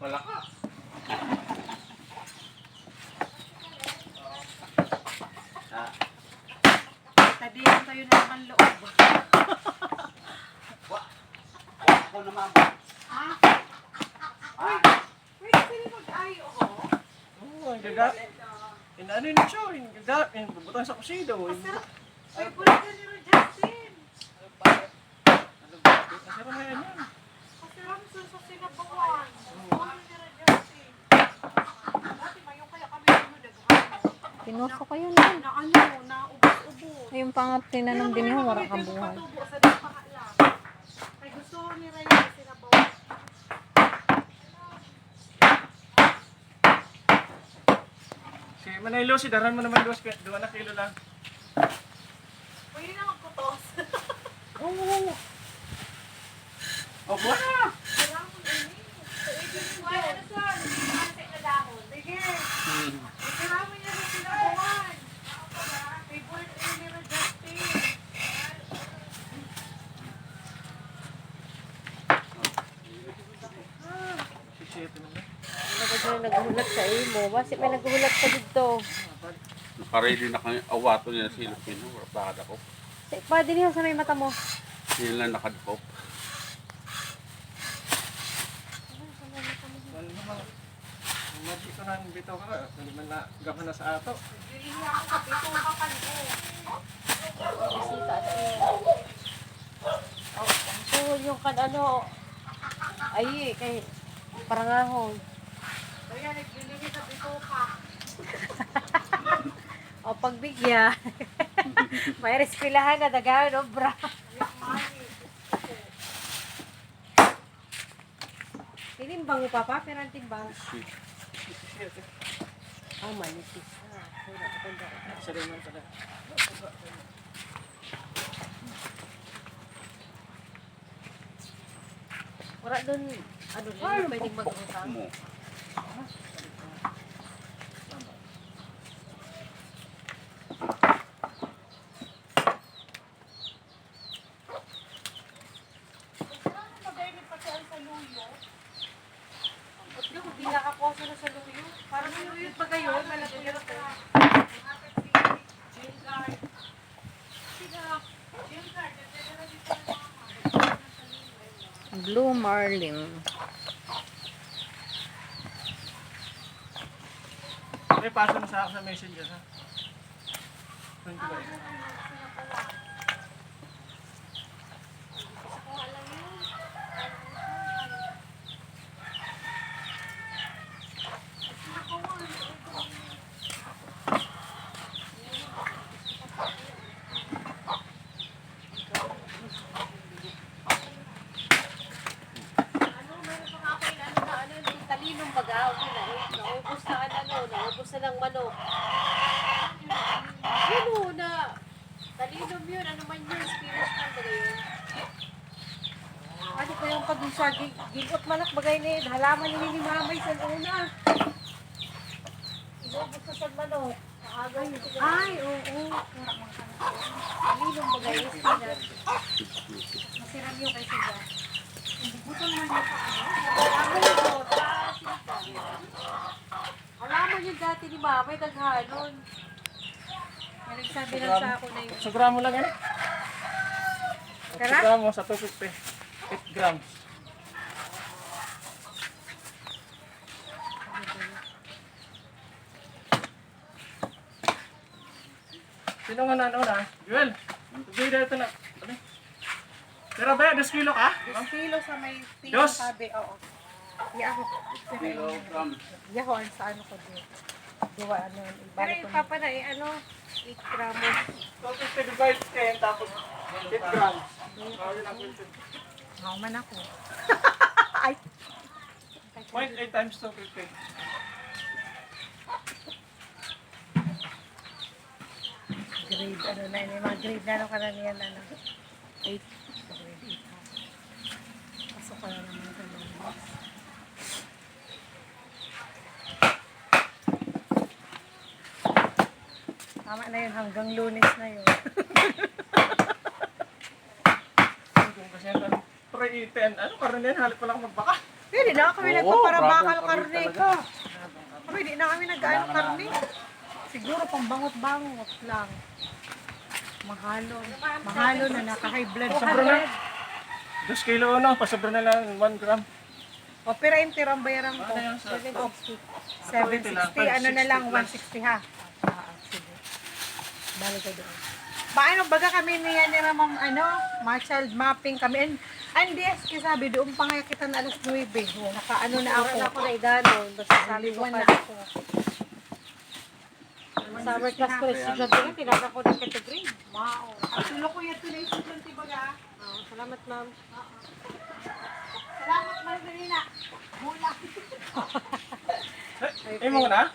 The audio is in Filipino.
Wala ka. Tadiyan tayo na naman loob. Ako naman. Ha? Uy, pwede sila mag-ayo ko? Oo, ang gaga. Inaano yun siya, yung gaga, yung bubutang sa kusida. Masarap. Uy, bulit ka ni Justin. Ano ba? Masarap na yan yan. Pinuso ko yun lang. Na ano, na ubos-ubos. Yung pang tinanom din yung wala kang buhay. Patubo sa dagpahala. Kay gusto ni Raya sinabawan. Si Manilo, si Daran mo naman dos, dua na kilo lang. Pwede na magkutos. Oo, oo. Oh, Sa sa siya naghulat sa imo? Basi may naghulat ka dito. Nakaready na kami awato niya sa Filipino. Bakit ako? Pa, din sa may mata mo. Yun lang nakadikop. Ano naman, Nang bitaw ka, hindi man na gaman na sa ato. Ako kapito kapan ko. Bisita. Oh, ang suhol yung kan ano. Ay, kay parangahon. Kaya nagbili niya sa bituka. O pagbigya. may respilahan na dagahan, obra. Yung mani. Tinimbang mo pa pa, pero ang timbang. Oh, manipis na. Sa rin man talaga. Wala doon, ano rin, pwedeng mag-utang. Mo. Magaling pa siya sa luyo. Ba't yung hindi nakakuha na sa luyo? Parang yung luyo pa kayo, malapit ko. Blue Marlin. May paso mo sa akin sa messenger ha. Thank you guys. Ano, meron pa nga ako yung ano na ano, yung bagaw. Na, naubos na ang ano, naubos na ng manok. Yun o, na talinom yun, ano man yun, spinach man ba yun? Ano pa yung pag sa gi- ginot manak bagay ni halaman ni ni mamay sa una. Inubos na sa manok. Yun. Ay, oo. Talinong bagay ni spinach. Masiram yung kay Siga. Alaman yung dati ni Mama, yung taghanon. May nagsabi lang sa ako na yun. Sa gramo lang yan. Sa gramo sa 250. 8 grams. Sino nga na ano na? Joel, tubig dito na. Pero ba, 2 kilo ka? Ma'am? Kilo sa may tingin sabi. Oo. Di ako. Ang sa ano ko din. Diwa ano. Pero Ibalik ko yung papa na eh, ano, 8 gramos. 250 divided 10 tapos 8 grams. Ako man ako. Ay. 0.8 times 250. Grade ano na yun. yung Mga grade na ano ka na niyan. Ano. 8. Grade 8 ha. Pasok ko na naman ito. Tama na yun. Hanggang lunes na yun. Kung kasi ang preeaten. Ano, karne yan, halit pa lang magbaka. Hindi na kami nagpaparabakal karne ko. Kami di na kami nag-ano karne. Siguro pang bangot-bangot lang. Mahalo. Mahalo na naka-high blood. Sobra na. 2 kilo ano, pasobra na lang 1 gram. O, pero yung tirang bayaran ko. Ano yan sa 760. Ano na lang, 160 ha. Balik ka doon. Paano baga kami niya ni Ramam, ano, child mapping kami. And, and yes, kasi sabi, doon pa nga kita na alas 9. Naka ano na ako. Wala ako na idano. Basta sabi ko Liwan pa. na ako. Summer class ko rin estudyante ko. Tinaka ko ng category. Wow. Ang tulo ko yan tuloy sa estudyante baga. Oh, salamat ma'am. Salamat, Margarina. Mula. Eh, mo na?